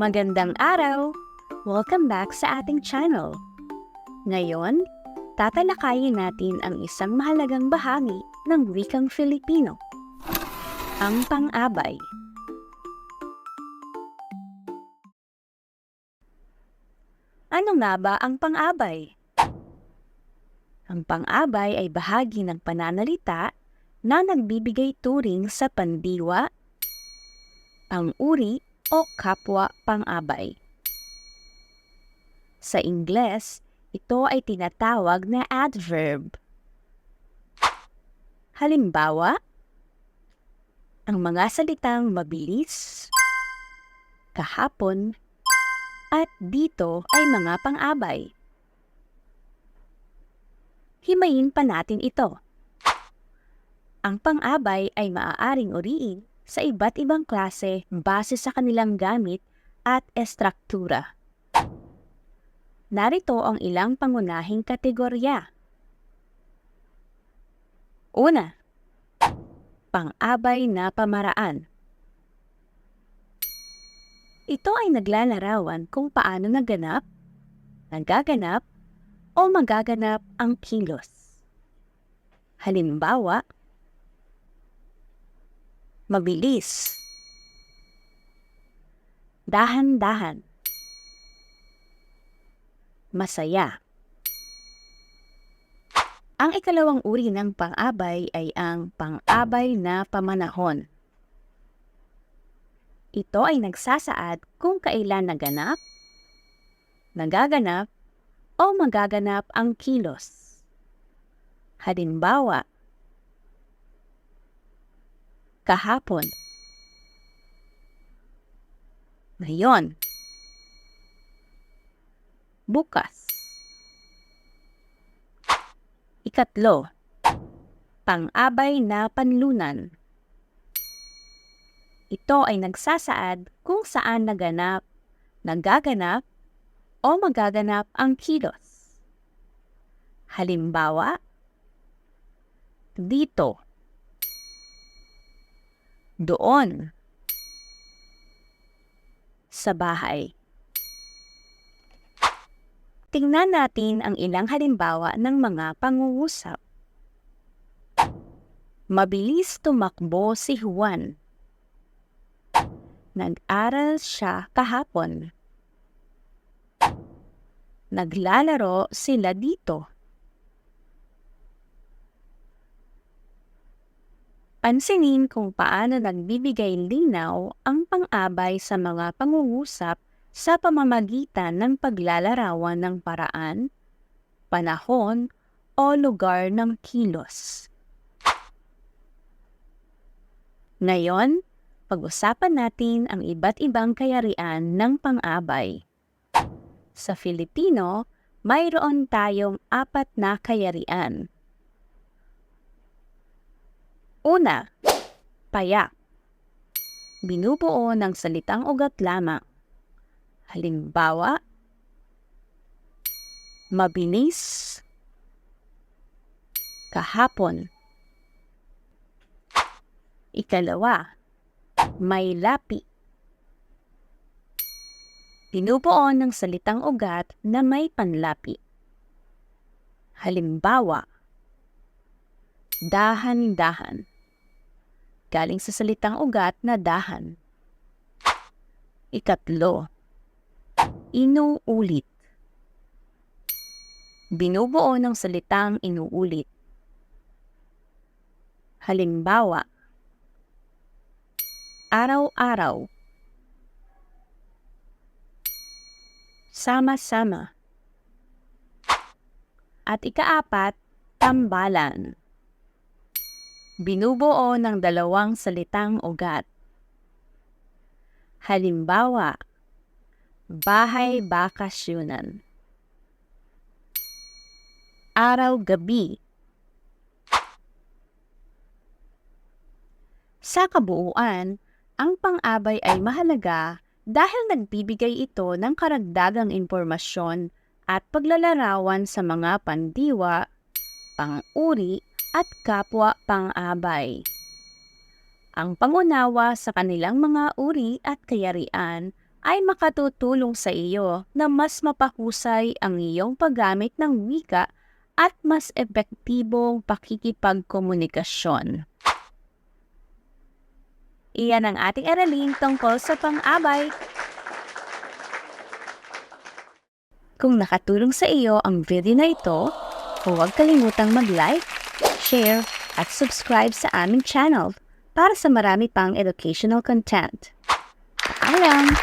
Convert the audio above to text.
Magandang araw! Welcome back sa ating channel. Ngayon, tatalakayin natin ang isang mahalagang bahagi ng wikang Filipino, ang pang-abay. Ano nga ba ang pang-abay? Ang pang-abay ay bahagi ng pananalita na nagbibigay turing sa pandiwa, pang-uri o kapwa pang-abay. Sa Ingles, ito ay tinatawag na adverb. Halimbawa, ang mga salitang mabilis, kahapon, at dito ay mga pang-abay. Himayin pa natin ito. Ang pang-abay ay maaaring uriin sa iba't ibang klase base sa kanilang gamit at estruktura. Narito ang ilang pangunahing kategorya. Una, pang-abay na pamaraan. Ito ay naglalarawan kung paano naganap, nagaganap, o magaganap ang kilos. Halimbawa, mabilis, dahan-dahan, masaya. Ang ikalawang uri ng pang-abay ay ang pang-abay na pamanahon. Ito ay nagsasaad kung kailan naganap, nagaganap, o magaganap ang kilos. Halimbawa, kahapon, ngayon, bukas. Ikatlo, pang-abay na panlunan. Ito ay nagsasaad kung saan naganap, nagaganap, o magaganap ang kilos. Halimbawa, dito, doon, sa bahay. Tingnan natin ang ilang halimbawa ng mga pangungusap. Mabilis tumakbo si Juan. Nag-aral siya kahapon. Naglalaro sila dito. Pansinin kung paano nagbibigay linaw ang pang-abay sa mga pangungusap sa pamamagitan ng paglalarawan ng paraan, panahon, o lugar ng kilos. Ngayon, pag-usapan natin ang iba't ibang kayarian ng pang-abay. Sa Filipino, mayroon tayong apat na kayarian. Una, payak. Binubuo ng salitang ugat lamang. Halimbawa, mabilis, kahapon. Ikalawa, may lapi. Binubuo ng salitang ugat na may panlapi. Halimbawa, dahan-dahan. Galing sa salitang ugat na dahan. Ikatlo, inuulit. Binubuo ng salitang inuulit. Halimbawa, araw-araw. Sama-sama. At ikaapat, tambalan. Binubuo ng dalawang salitang ugat. Halimbawa, bahay bakasyunan. Araw-gabi. Sa kabuuan, ang pang-abay ay mahalaga dahil nagbibigay ito ng karagdagang impormasyon at paglalarawan sa mga pandiwa, pang-uri at kapwa pang-abay. Ang pangunawa sa kanilang mga uri at kayarian ay makatutulong sa iyo na mas mapahusay ang iyong paggamit ng wika at mas epektibong pakikipagkomunikasyon. Iyan ang ating aralin tungkol sa pang-abay. Kung nakatulong sa iyo ang video na ito, huwag kalimutang mag-like, share, at subscribe sa aming channel para sa marami pang educational content. Paalam!